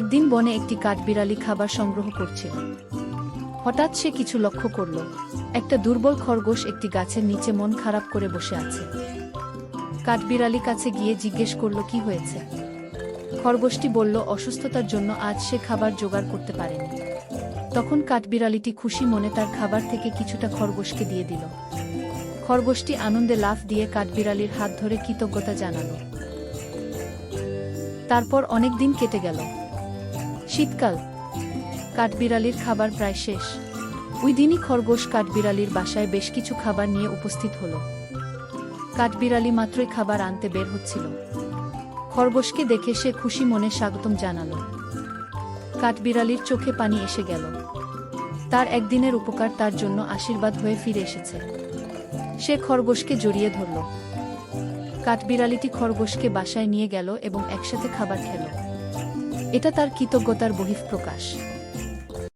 একদিন বনে একটি কাঠবিড়ালি খাবার সংগ্রহ করছিল হঠাৎ সে কিছু লক্ষ্য করল। একটা দুর্বল খরগোশ একটি গাছের নিচে মন খারাপ করে বসে আছে। কাঠবিড়ালি কাছে গিয়ে জিজ্ঞেস করল, কি হয়েছে? খরগোশটি বলল, অসুস্থতার জন্য আজ সে খাবার জোগাড় করতে পারেনি। তখন কাঠবিড়ালিটি খুশি মনে তার খাবার থেকে কিছুটা খরগোশকে দিয়ে দিল। খরগোশটি আনন্দে লাফ দিয়ে কাঠবিড়ালির হাত ধরে কৃতজ্ঞতা জানালো। তারপর অনেক দিন কেটে গেল। শীতকাল। কাঠবিড়ালির খাবার প্রায় শেষ। ওই দিনই খরগোশ কাঠবিড়ালির বাসায় বেশ কিছু খাবার নিয়ে উপস্থিত হলো। কাঠবিড়ালি মাত্রই খাবার আনতে বের হচ্ছিল। খরগোশকে দেখে সে খুশি মনে স্বাগতম জানালো। কাঠবিড়ালির চোখে পানি এসে গেল। তার একদিনের উপকার তার জন্য আশীর্বাদ হয়ে ফিরে এসেছে। সে খরগোশকে জড়িয়ে ধরল। কাঠবিড়ালিটি খরগোশকে বাসায় নিয়ে গেল এবং একসাথে খাবার খেল। এটা তার কৃতজ্ঞতার বহিঃপ্রকাশ।